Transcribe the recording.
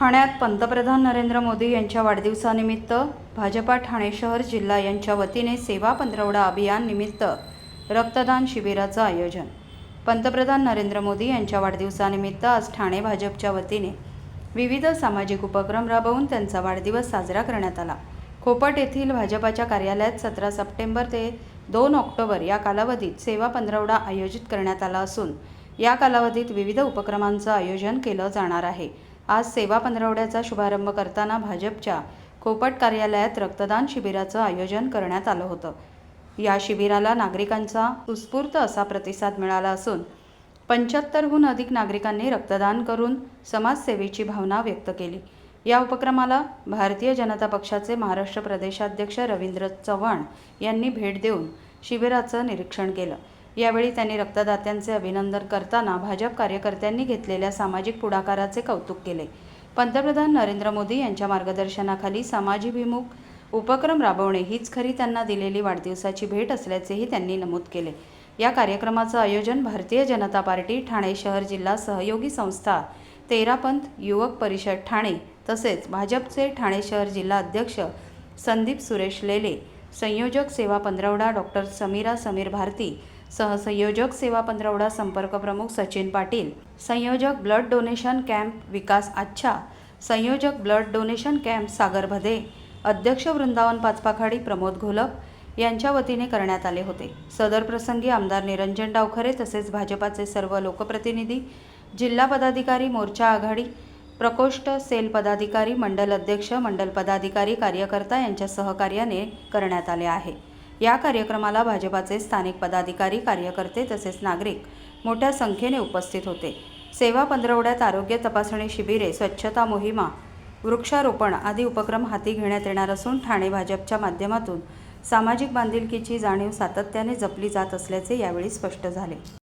ठाण्यात पंतप्रधान नरेंद्र मोदी यांच्या वाढदिवसानिमित्त भाजपा ठाणे शहर जिल्हा यांच्या वतीने सेवा पंधरवडा अभियान निमित्त रक्तदान शिबिराचं आयोजन. पंतप्रधान नरेंद्र मोदी यांच्या वाढदिवसानिमित्त आज ठाणे भाजपच्या वतीने विविध सामाजिक उपक्रम राबवून त्यांचा वाढदिवस साजरा करण्यात आला. खोपट येथील भाजपाच्या कार्यालयात सतरा सप्टेंबर ते दोन ऑक्टोबर या कालावधीत सेवा पंधरवडा आयोजित करण्यात आला असून या कालावधीत विविध उपक्रमांचं आयोजन केलं जाणार आहे. आज सेवा पंधरवड्याचा शुभारंभ करताना भाजपच्या कोपट कार्यालयात रक्तदान शिबिराचं आयोजन करण्यात आलं होतं. या शिबिराला नागरिकांचा उत्स्फूर्त असा प्रतिसाद मिळाला असून पंच्याहत्तरहून अधिक नागरिकांनी रक्तदान करून समाजसेवेची भावना व्यक्त केली. या उपक्रमाला भारतीय जनता पक्षाचे महाराष्ट्र प्रदेशाध्यक्ष रवींद्र चव्हाण यांनी भेट देऊन शिबिराचं निरीक्षण केलं. यावेळी त्यांनी रक्तदात्यांचे अभिनंदन करताना भाजप कार्यकर्त्यांनी घेतलेल्या सामाजिक पुढाकाराचे कौतुक केले. पंतप्रधान नरेंद्र मोदी यांच्या मार्गदर्शनाखाली समाजाभिमुख उपक्रम राबवणे हीच खरी त्यांना दिलेली वाढदिवसाची भेट असल्याचेही त्यांनी नमूद केले. या कार्यक्रमाचं आयोजन भारतीय जनता पार्टी ठाणे शहर जिल्हा सहयोगी संस्था तेरापंथ युवक परिषद ठाणे तसेच भाजपचे ठाणे शहर जिल्हा अध्यक्ष संदीप सुरेश लेले संयोजक सेवा पंधरवडा डॉक्टर समीरा समीर भारती सहसंयोजक सेवा पंधरवडा संपर्क प्रमुख सचिन पाटील संयोजक ब्लड डोनेशन कॅम्प विकास आच्छा संयोजक blood donation camp Sagar Bhade अध्यक्ष वृंदावन पाचपाखाडी प्रमोद घोलप यांच्या वतीने करण्यात आले होते. सदर प्रसंगी आमदार निरंजन डावखरे तसेच भाजपाचे सर्व लोकप्रतिनिधी जिल्हा पदाधिकारी मोर्चा आघाडी प्रकोष्ठ सेल पदाधिकारी मंडल अध्यक्ष मंडल पदाधिकारी कार्यकर्ता यांच्या सहकार्याने करण्यात आले आहे. या कार्यक्रमाला भाजपाचे स्थानिक पदाधिकारी कार्यकर्ते तसेच नागरिक मोठ्या संख्येने उपस्थित होते. सेवा पंधरवड्यात आरोग्य तपासणी शिबिरे स्वच्छता मोहिमा वृक्षारोपण आदी उपक्रम हाती घेण्यात येणार असून ठाणे भाजपच्या माध्यमातून सामाजिक बांधिलकीची जाणीव सातत्याने जपली जात असल्याचे यावेळी स्पष्ट झाले.